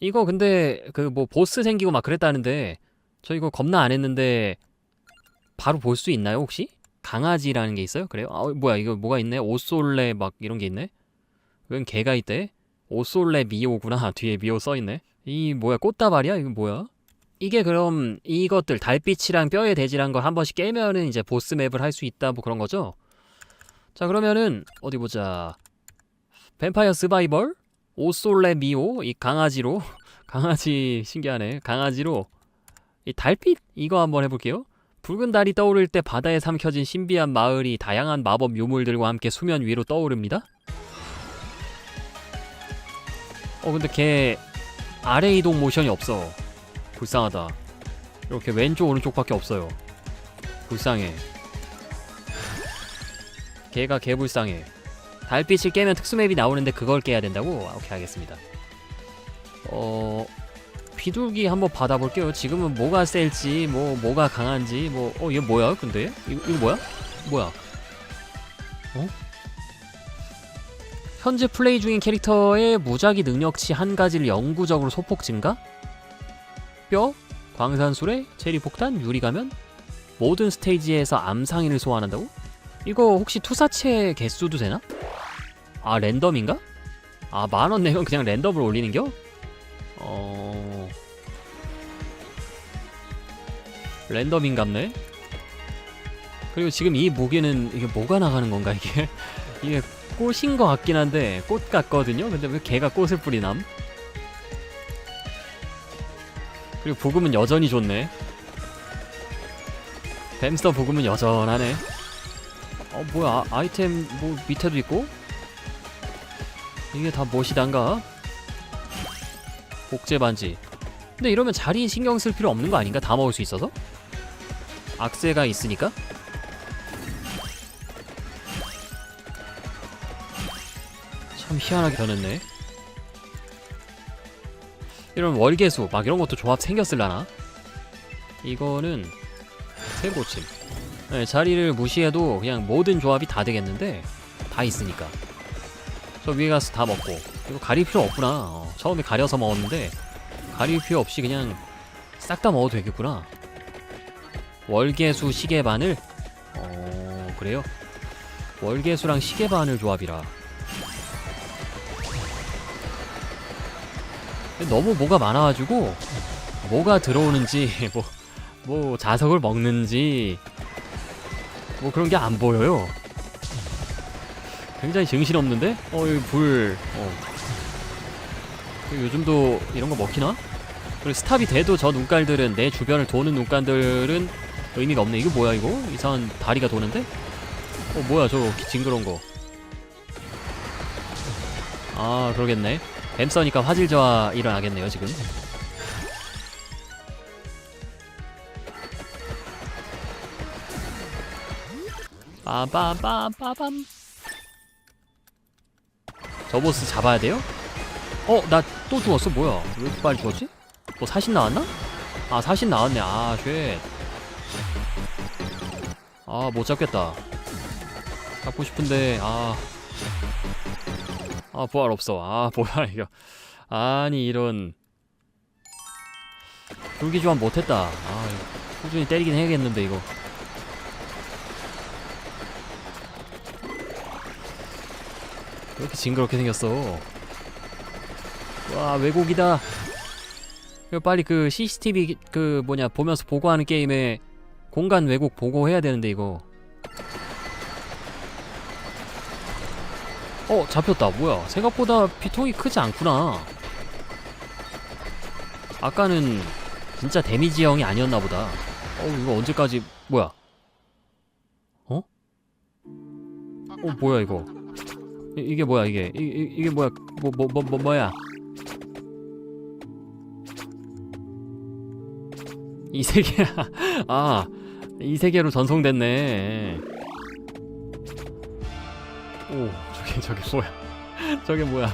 이거 근데 그 뭐 보스 생기고 막 그랬다는데 저 이거 겁나 안 했는데 바로 볼 수 있나요 혹시? 강아지라는 게 있어요? 그래요? 아 뭐야 이거 뭐가 있네? 오솔레 막 이런 게 있네? 웬 개가 있대? 오솔레 미오구나 뒤에 미오 써있네 이 뭐야 꽃다발이야? 이거 뭐야? 이게 그럼 이것들 달빛이랑 뼈에 대지란 걸 한 번씩 깨면은 이제 보스 맵을 할 수 있다 뭐 그런 거죠? 자 그러면은 어디 보자 뱀파이어 스바이벌 오솔레 미오 이 강아지로 강아지 신기하네. 강아지로. 이 달빛? 이거 한번 해볼게요. 붉은 달이 떠오를 때 바다에 삼켜진 신비한 마을이 다양한 마법 유물들과 함께 수면 위로 떠오릅니다. 어 근데 걔 아래 이동 모션이 없어. 불쌍하다. 이렇게 왼쪽 오른쪽밖에 없어요. 불쌍해. 걔가 개불쌍해 달빛을 깨면 특수맵이 나오는데 그걸 깨야 된다고? 아, 오케이 알겠습니다 어... 비둘기 한번 받아볼게요 지금은 뭐가 셀지 뭐 뭐가 강한지 뭐 어 얘 뭐야 근데? 이거, 이거 뭐야? 뭐야? 어? 현재 플레이 중인 캐릭터의 무작위 능력치 한 가지를 영구적으로 소폭 증가? 뼈? 광산수레? 체리폭탄? 유리가면? 모든 스테이지에서 암상인을 소환한다고? 이거 혹시 투사체 개수도 되나? 아 랜덤인가? 아 만원 내면 그냥 랜덤으로 올리는겨? 어... 랜덤인갑네? 그리고 지금 이 무기는 이게 뭐가 나가는 건가 이게? 이게 꽃인 것 같긴 한데 꽃 같거든요? 근데 왜 걔가 꽃을 뿌리남? 그리고 부금은 여전히 좋네 뱀스터 부금은 여전하네 어 뭐야 아, 아이템 뭐 밑에도 있고 이게 다 무엇이단가? 복제 반지. 근데 이러면 자리 신경 쓸 필요 없는 거 아닌가? 다 먹을 수 있어서? 악세가 있으니까? 참 희한하게 변했네. 이런 월계수 막 이런 것도 조합 생겼을라나? 이거는 새고침. 네, 자리를 무시해도 그냥 모든 조합이 다 되겠는데 다 있으니까 저 위에 가서 다 먹고. 이거 가릴 필요 없구나. 어, 처음에 가려서 먹었는데 가릴 필요 없이 그냥 싹 다 먹어도 되겠구나. 월계수 시계바늘? 어 그래요? 월계수랑 시계바늘 조합이라. 너무 뭐가 많아가지고 뭐가 들어오는지 뭐, 뭐 자석을 먹는지 뭐 그런 게 안 보여요. 굉장히 정신 없는데? 어 여기 불. 어. 요즘도 이런 거 먹히나? 그리고 스탑이 돼도 저 눈깔들은 내 주변을 도는 눈깔들은 의미가 없네. 이거 뭐야 이거? 이상한 다리가 도는데? 어 뭐야 저 징그러운 거. 아 그러겠네. 뱀 써니까 화질 저하 일어나겠네요 지금. 빠밤빰빠밤 저 보스 잡아야 돼요? 어? 나 또 죽었어. 뭐야? 왜 이렇게 빨리 죽었지? 뭐 사신 나왔나? 아 사신 나왔네. 아 쉣 아 못 잡겠다. 잡고 싶은데 아. 아 부활 없어. 아 뭐야 이거. 아니 이런. 불기 조합 못했다. 아 꾸준히 때리긴 해야겠는데 이거 왜 이렇게 징그럽게 생겼어? 와 왜곡이다. 빨리 그 CCTV 그 뭐냐 보면서 보고하는 게임에 공간 왜곡 보고해야 되는데 이거. 어 잡혔다. 뭐야 생각보다 피통이 크지 않구나. 아까는 진짜 데미지형이 아니었나 보다. 어 이거 언제까지 뭐야? 어? 어 뭐야 이거 이, 이게 뭐야 이게? 이, 이, 이게 뭐야? 뭐 뭐 뭐 뭐, 뭐, 야? 이 세계야 아이 세계로 전송됐네. 오 저게 저게 뭐야? 저게 뭐야?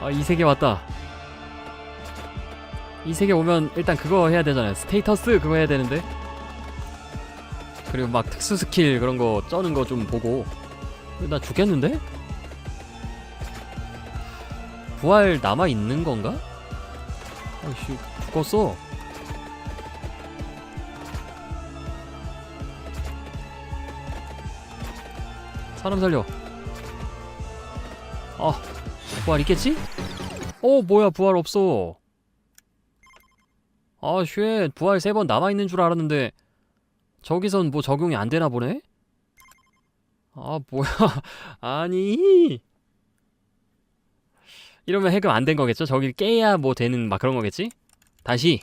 아 이 세계 왔다. 이 세계 오면 일단 그거 해야 되잖아요. 스테이터스 그거 해야 되는데. 그리고 막 특수 스킬 그런 거 쩌는 거 좀 보고 나 죽겠는데? 부활 남아 있는 건가? 아이씨 죽었어. 사람 살려. 아 부활 있겠지? 어 뭐야 부활 없어. 아쉣 부활 세 번 남아 있는 줄 알았는데 저기선 뭐 적용이 안 되나 보네. 아 뭐야 아니 이러면 해금 안 된 거겠죠? 저길 깨야 뭐 되는 막 그런 거겠지? 다시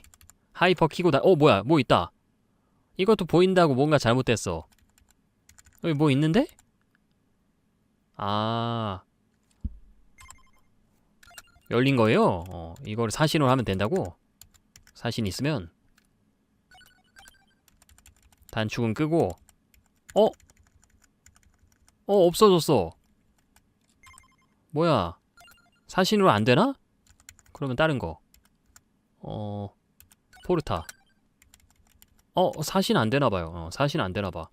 하이퍼 키고 다. 어 뭐야 뭐 있다. 이것도 보인다고 뭔가 잘못됐어. 여기 뭐 있는데? 아 열린 거예요? 어 이거를 사신으로 하면 된다고? 사신 있으면 단축은 끄고 어? 어 없어졌어. 뭐야? 사신으로 안 되나? 그러면 다른 거. 어 포르타. 어 사신 안 되나 봐요. 어, 사신 안 되나 봐.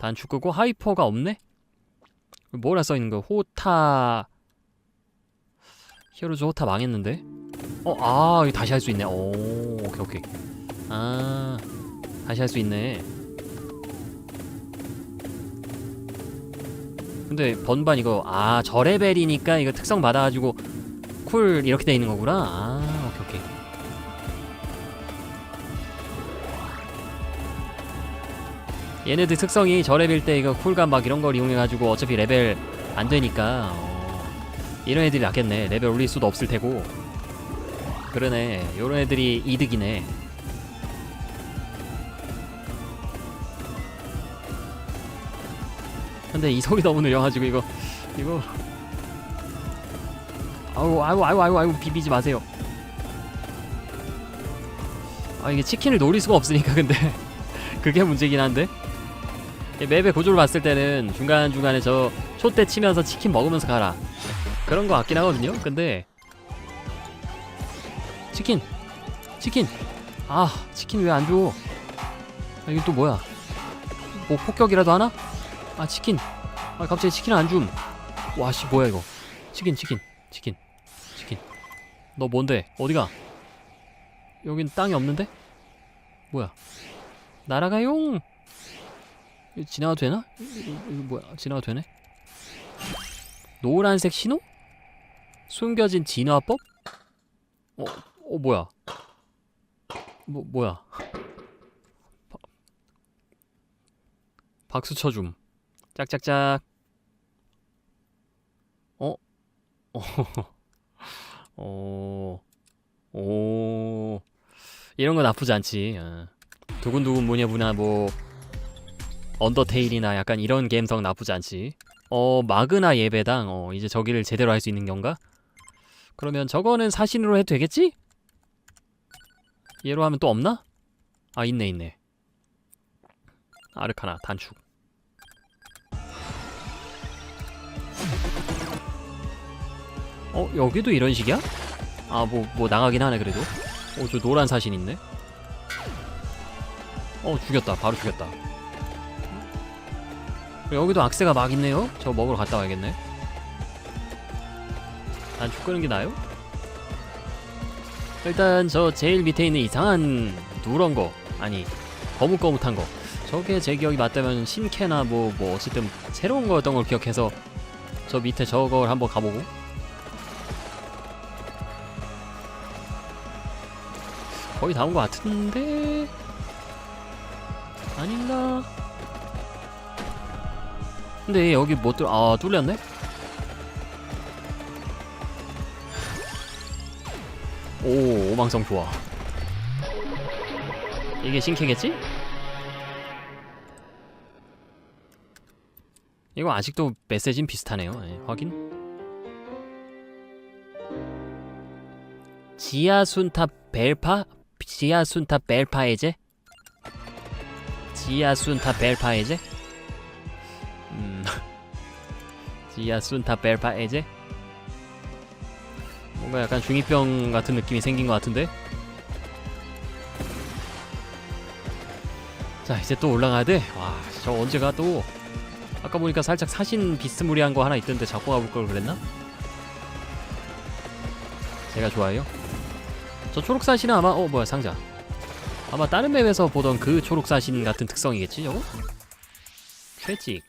단축 끄고 하이퍼가 없네. 뭐라 써 있는 거? 호타 히어로즈 호타 망했는데. 어, 아, 이거 다시 할 수 있네. 오, 오케이, 오케이. 아, 다시 할 수 있네. 근데 번반 이거 아 저레벨이니까 이거 특성 받아가지고 쿨 이렇게 돼 있는 거구나. 아 오케이 오케이. 얘네들 특성이 저레벨 때 이거 쿨감 막 이런 걸 이용해가지고 어차피 레벨 안 되니까 어, 이런 애들이 낫겠네. 레벨 올릴 수도 없을 테고. 그러네. 요런 애들이 이득이네. 근데 이속이 너무 느려가지고 이거 이거 아우 아우 아우 아우 아우 비비지 마세요. 아 이게 치킨을 노릴 수가 없으니까 근데 그게 문제긴 한데 이 맵의 구조를 봤을 때는 중간 중간에 저 촛대 치면서 치킨 먹으면서 가라 그런 거 같긴 하거든요. 근데 치킨 치킨 아 치킨 왜 안 줘? 아, 이게 또 뭐야? 뭐 폭격이라도 하나? 아 치킨. 아 갑자기 치킨 안 줌. 와씨 뭐야 이거. 치킨 치킨 치킨 치킨. 너 뭔데? 어디가? 여긴 땅이 없는데? 뭐야? 날아가용! 지나가도 되나? 이거, 뭐야? 지나가도 되네? 노란색 신호? 숨겨진 진화법? 어, 어 뭐야? 뭐 뭐야? 바- 박수 쳐줌 짝짝짝. 어? 어. 오. 이런 거 나쁘지 않지. 어. 두근두근 뭐냐 뭐냐 뭐 언더테일이나 약간 이런 게임성 나쁘지 않지. 어 마그나 예배당 어 이제 저기를 제대로 할 수 있는 건가? 그러면 저거는 사신으로 해도 되겠지? 얘로 하면 또 없나? 아 있네 있네. 아르카나 단축. 어 여기도 이런 식이야? 아뭐뭐 나가긴 하네 그래도. 어 저 노란 사신 있네. 어 죽였다. 바로 죽였다. 여기도 악세가 막 있네요. 저 먹으러 갔다 와야겠네. 단축 끄는 게 나아요? 일단 저 제일 밑에 있는 이상한 누런 거 아니 거뭇거뭇한 거. 저게 제 기억이 맞다면 신캐나 뭐뭐 어쨌든 새로운 거였던 걸 기억해서 저 밑에 저걸 한번 가보고 거의 다 온 것 같은데 아닌가? 근데 여기 못 뚫, 아 뚫렸네? 오 오망성 좋아 이게 신캐겠지? 이거 아직도 메시지는 비슷하네요 예, 확인 지하순탑 벨파? 지하순탑 벨파에제? 지하순탑 벨파에제? 음 지하순탑 벨파에제? 뭔가 약간 중2병 같은 느낌이 생긴 것 같은데? 자 이제 또 올라가야 돼? 와 저 언제 가 또? 아까 보니까 살짝 사신 비스무리한 거 하나 있던데 잡고 가볼 걸 그랬나? 제가 좋아해요. 저 초록 사신은 아마 어 뭐야 상자. 아마 다른 맵에서 보던 그 초록 사신 같은 특성이겠지 저거? 채찍.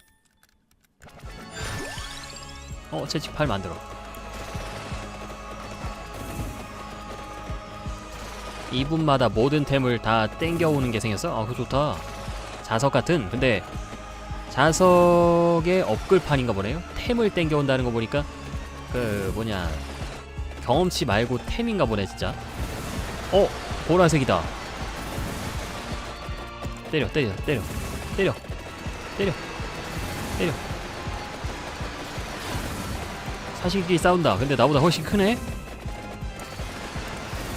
어 채찍 팔 만들어. 2분마다 모든 템을 다 땡겨오는 게 생겼어? 아, 그거 좋다. 자석 같은. 근데 자석의 업글판인가 보네요. 템을 땡겨온다는 거 보니까 그 뭐냐 경험치 말고 템인가 보네 진짜. 어 보라색이다. 때려 때려 때려 때려 때려 때려. 사실끼리 싸운다. 근데 나보다 훨씬 크네.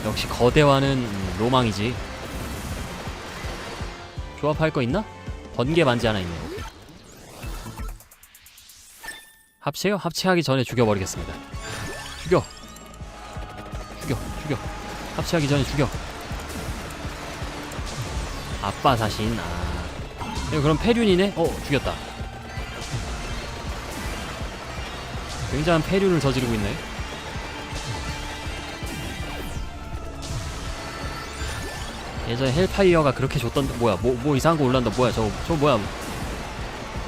역시 거대와는 음, 로망이지. 조합할 거 있나? 번개 반지 하나 있네요. 합체요? 합체하기 전에 죽여버리겠습니다. 죽여. 죽여, 죽여. 합체하기 전에 죽여. 아빠 사신. 아. 이거 그럼 폐륜이네? 어, 죽였다. 굉장한 폐륜을 저지르고 있네. 예전에 헬파이어가 그렇게 줬던 뭐야 뭐, 뭐 이상한 거 올란다 뭐야 저거 저 뭐야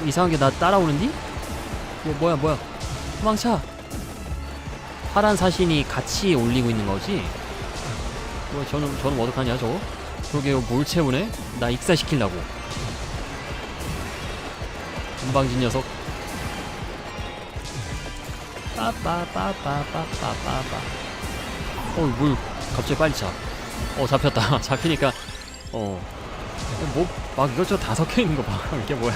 이상한 게 나 따라오는디? 뭐 뭐야 뭐야. 도망쳐. 파란 사신이 같이 올리고 있는 거지? 뭐 저는 저는 어떡하냐 저거? 저게 뭘 채우네? 나 익사시키려고. 금방진 녀석. 빠빠빠빠빠빠빠빠. 어이 뭘 갑자기 빨리 차. 어 잡혔다. 잡히니까 어뭐 막 이것저것 다 섞여 있는 거봐. 이게 뭐야.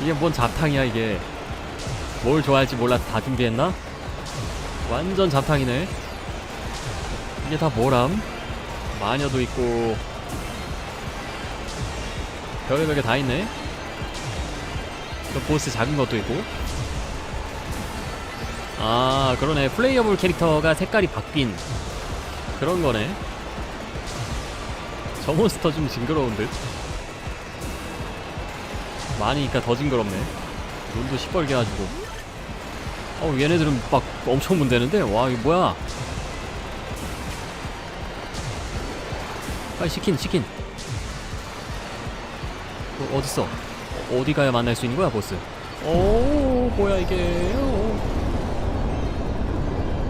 이게 뭔 잡탕이야 이게 뭘 좋아할지 몰라 다 준비했나? 완전 잡탕이네. 이게 다 뭐람? 마녀도 있고. 별의별 게다 있네. 저 보스 작은 것도 있고. 아 그러네. 플레이어블 캐릭터가 색깔이 바뀐 그런 거네. 저 몬스터 좀 징그러운 듯. 많으니까 더 징그럽네. 눈도 시뻘게 가지고 어 얘네들은 막 엄청 문대는데? 와 이거 뭐야? 빨리 치킨 치킨. 어, 어딨어? 어디 가야 만날 수 있는 거야 보스? 오 뭐야 이게?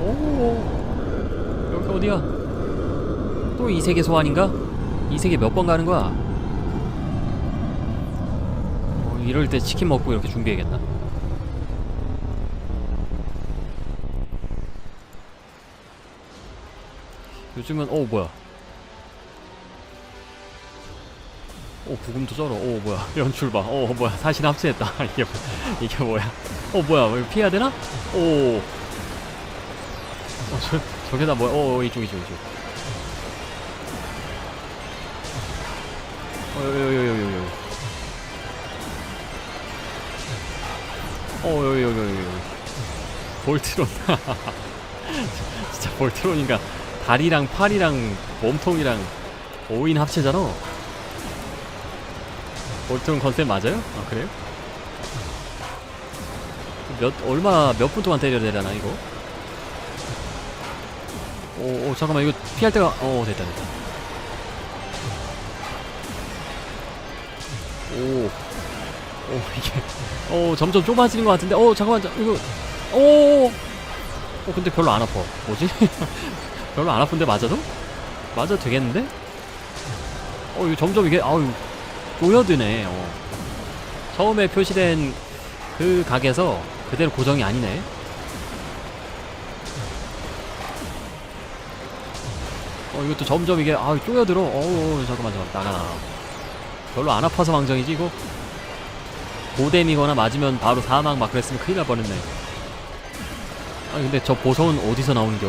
오, 오. 여기 어디야? 또 이 세계 소환인가? 이 세계 몇 번 가는 거야? 어, 이럴 때 치킨 먹고 이렇게 준비해야겠다. 요즘은 어 뭐야? 오 부금도 쩔어. 오 뭐야? 연출 봐. 오 뭐야? 사신 합체했다. 이게 뭐- 이게 뭐야? 어 뭐야? 이거 피해야 되나? 오. 어, 저 저게 다 뭐야? 어 이쪽 이쪽 이쪽. 어. 어, 여기, 여기. 볼트론. 진짜 볼트론인가. 다리랑 팔이랑 몸통이랑 5인 합체잖아. 볼트론 컨셉 맞아요? 아, 그래요? 몇, 얼마, 몇 분 동안 때려야 되려나, 이거? 오, 오, 잠깐만, 이거 피할 때가, 어, 됐다, 됐다. 오, 오 이게, 오 점점 좁아지는 것 같은데, 오 잠깐만, 자, 이거, 오, 오 근데 별로 안 아파. 뭐지? 별로 안 아픈데 맞아도? 맞아도 되겠는데? 어 이거 점점 이게 아유 조여드네. 어. 처음에 표시된 그 각에서 그대로 고정이 아니네. 어 이것도 점점 이게 아유 쪼여들어. 어우 잠깐만 잠깐만 나가 나가. 별로 안 아파서 망정이지 이거 고뎀이거나 맞으면 바로 사망 막 그랬으면 큰일 날 뻔했네 아니 근데 저 보석은 어디서 나오는겨?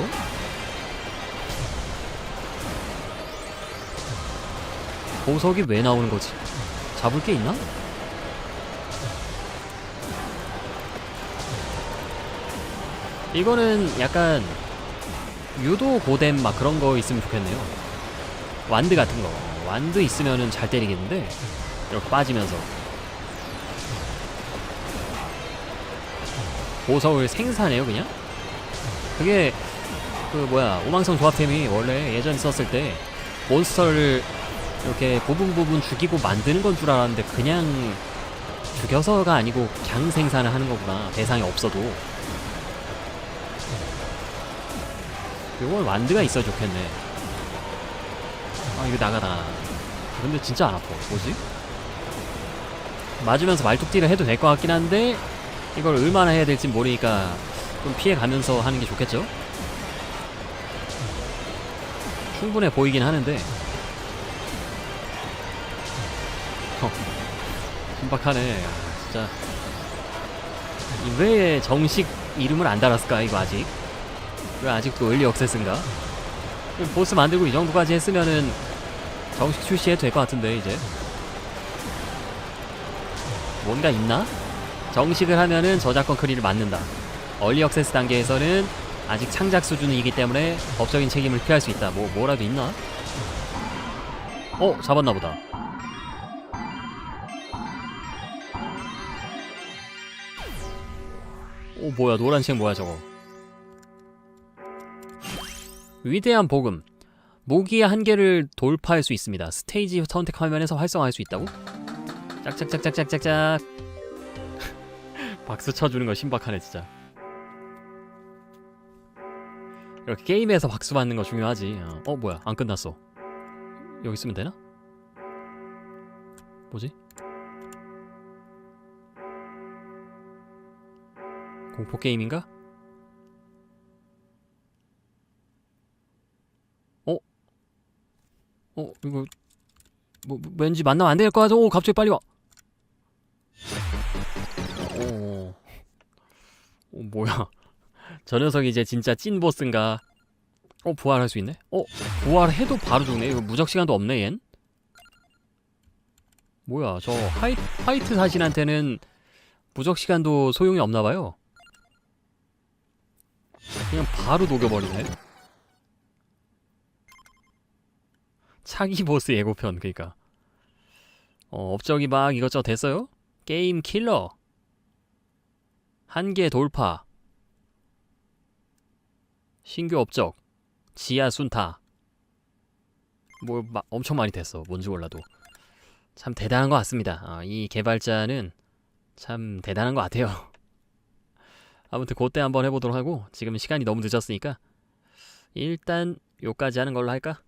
보석이 왜 나오는 거지? 잡을 게 있나? 이거는 약간 유도 고뎀 막 그런 거 있으면 좋겠네요 완드 같은 거 완드 있으면은 잘 때리겠는데 이렇게 빠지면서 보석을 생산해요 그냥 그게 그 뭐야 오망성 조합템이 원래 예전에 썼을 때 몬스터를 이렇게 부분 부분 죽이고 만드는 건 줄 알았는데 그냥 죽여서가 아니고 강 생산을 하는 거구나. 대상이 없어도. 이건 완드가 있어 좋겠네. 아 이거 나가다. 근데 진짜 안 아파. 뭐지? 맞으면서 말뚝딜을 해도 될 것 같긴 한데 이걸 얼마나 해야 될지 모르니까 좀 피해가면서 하는 게 좋겠죠? 충분해 보이긴 하는데 신박하네 아, 진짜 이 왜 정식 이름을 안 달았을까 이거 아직 왜 아직도 을리 억세스인가 보스 만들고 이 정도까지 했으면은 정식 출시해도 될 것 같은데 이제 뭔가 있나? 정식을 하면은 저작권 크리를 맞는다 얼리 억세스 단계에서는 아직 창작 수준이기 때문에 법적인 책임을 피할 수 있다. 뭐 뭐라도 있나? 어, 잡았나 보다. 오, 뭐야? 노란색 뭐야 저거? 위대한 복음. 무기의 한계를 돌파할 수 있습니다. 스테이지 선택 화면에서 활성화할 수 있다고? 짝짝짝짝짝짝짝. 박수 쳐주는 거 신박하네 진짜. 이렇게 게임에서 박수 받는 거 중요하지. 어, 어, 뭐야? 안 끝났어. 여기 쓰면 되나? 뭐지? 공포 게임인가? 어? 어, 이거 뭐, 뭐 왠지 만나면 안 될 것 같아. 오, 갑자기 빨리 와. 오, 오, 뭐야? 저 녀석이 이제 진짜 찐 보스인가? 어 부활할 수 있네? 어 부활해도 바로 죽네. 이거 무적 시간도 없네 얜. 뭐야 저 화이, 화이트 사신한테는 무적 시간도 소용이 없나 봐요. 그냥 바로 녹여버리네. 차기 보스 예고편 그니까. 어 업적이 막 이것저것 됐어요? 게임 킬러. 한계 돌파. 신규 업적 지하 순타 뭐 마, 엄청 많이 됐어 뭔지 몰라도 참 대단한 것 같습니다 아, 이 개발자는 참 대단한 것 같아요 아무튼 그때 한번 해보도록 하고 지금 시간이 너무 늦었으니까 일단 요까지 하는 걸로 할까?